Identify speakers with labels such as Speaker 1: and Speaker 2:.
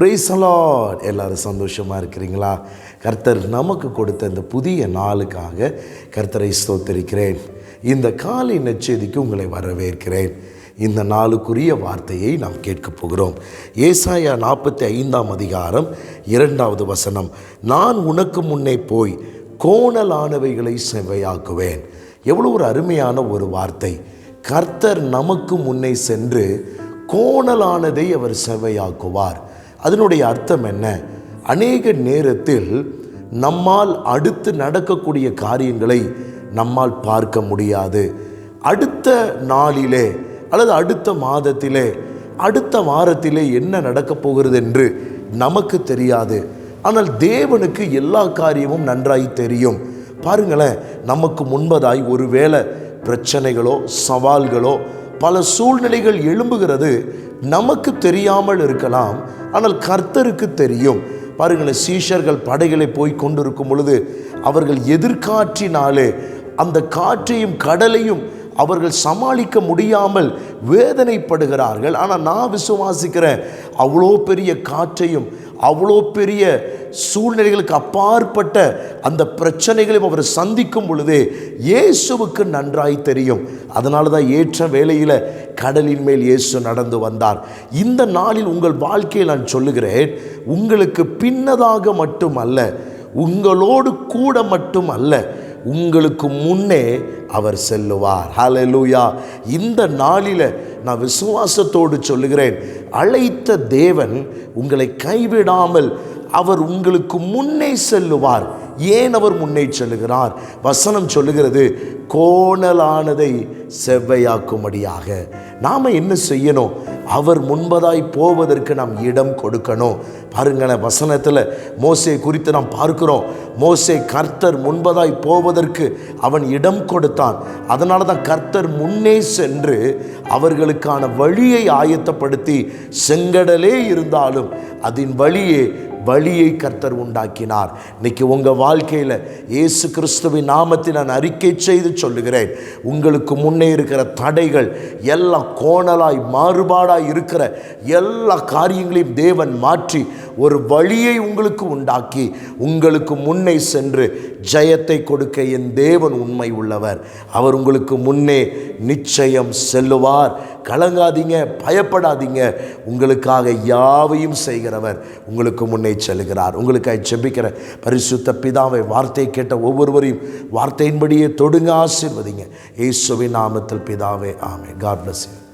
Speaker 1: பிரைசலாட் எல்லோரும் சந்தோஷமாக இருக்கிறீங்களா? கர்த்தர் நமக்கு கொடுத்த இந்த புதிய நாளுக்காக கர்த்தரை ஸ்தோத்தரிக்கிறேன். இந்த காலை நச்செய்திக்கு உங்களை வரவேற்கிறேன். இந்த நாளுக்குரிய வார்த்தையை நாம் கேட்கப் போகிறோம். ஏசாயா நாற்பத்தி ஐந்தாம் அதிகாரம் இரண்டாவது வசனம். நான் உனக்கு முன்னே போய் கோணலானவைகளை செவ்வையாக்குவேன். எவ்வளோ ஒரு அருமையான ஒரு வார்த்தை. கர்த்தர் நமக்கு முன்னே சென்று கோணலானதை அவர் செவ்வையாக்குவார். அதனுடைய அர்த்தம் என்ன? அநேக நேரத்தில் நம்மால் அடுத்து நடக்கக்கூடிய காரியங்களை நம்மால் பார்க்க முடியாது. அடுத்த நாளிலே அல்லது அடுத்த மாதத்திலே அடுத்த வாரத்திலே என்ன நடக்கப் போகிறது என்று நமக்கு தெரியாது. ஆனால் தேவனுக்கு எல்லா காரியமும் நன்றாய் தெரியும். பாருங்களேன் நமக்கு முன்பதாய் ஒருவேளை பிரச்சனைகளோ சவால்களோ பல சூழ்நிலைகள் எழும்புகிறது. நமக்கு தெரியாமல் இருக்கலாம். ஆனால் கர்த்தருக்கு தெரியும். பாருங்களேன் சீஷர்கள் படைகளை போய் கொண்டிருக்கும் பொழுது அவர்கள் எதிர்காற்றினாலே அந்த காற்றையும் கடலையும் அவர்கள் சமாளிக்க முடியாமல் வேதனைப்படுகிறார்கள். ஆனால் நான் விசுவாசிக்கிறேன் அவ்வளோ பெரிய காற்றையும் அவ்வளோ பெரிய சூழ்நிலைகளுக்கு அப்பாற்பட்ட அந்த பிரச்சனைகளையும் அவர் சந்திக்கும் பொழுதே இயேசுவுக்கு நன்றாய் தெரியும். அதனால தான் ஏற்ற வேளையில் கடலின் மேல் இயேசு நடந்து வந்தார். இந்த நாளில் உங்கள் வாழ்க்கையில் நான் சொல்லுகிறேன் உங்களுக்கு பின்னதாக மட்டுமல்ல உங்களோடு கூட மட்டும் அல்ல உங்களுக்கு முன்னே அவர் செல்லுவார். ஹலலூயா இந்த நாளில் நான் விசுவாசத்தோடு சொல்லுகிறேன் அழைத்த தேவன் உங்களை கைவிடாமல் அவர் உங்களுக்கு முன்னே செல்லுவார். ஏன் அவர் முன்னே செல்லுகிறார்? வசனம் சொல்லுகிறது கோணலானதை செவ்வையாக்கும்படியாக. நாம் என்ன செய்யணும்? அவர் முன்பதாய் போவதற்கு நாம் இடம் கொடுக்கணும். பாருங்களேன் வசனத்தில் மோசே குறித்து நாம் பார்க்கிறோம். மோசே கர்த்தர் முன்பதாய் போவதற்கு அவன் இடம் கொடுத்தான். அதனால தான் கர்த்தர் முன்னே சென்று அவர்களுக்கான வழியை ஆயத்தப்படுத்தி செங்கடலே இருந்தாலும் அதன் வழியே வழியை கர்த்தர் உண்டாக்கினார். இன்னைக்கு உங்கள் வாழ்க்கையில் இயேசு கிறிஸ்துவின் நாமத்தில் நான் அறிக்கை செய்து சொல்லுகிறேன். உங்களுக்கு முன்னே இருக்கிற தடைகள் எல்லாம் கோணலாய் மாறுபாடாய் இருக்கிற எல்லா காரியங்களையும் தேவன் மாற்றி ஒரு வழியை உங்களுக்கு உண்டாக்கி உங்களுக்கு முன்னே சென்று ஜெயத்தை கொடுக்க என் தேவன் உண்மை உள்ளவர். அவர் உங்களுக்கு முன்னே நிச்சயம் செல்லுவார். கலங்காதீங்க பயப்படாதீங்க. உங்களுக்காக யாவையும் செய்கிறவர் உங்களுக்கு முன்னே செல்கிறார். உங்களுக்காக செபிக்கிற பரிசுத்த பிதாவை வார்த்தை கேட்ட ஒவ்வொருவரையும் வார்த்தையின்படியே தொடுங்க ஆசீர்வதிங்க. இயேசுவின் நாமத்தில் பிதாவே ஆமே காட் பிளஸ் யூ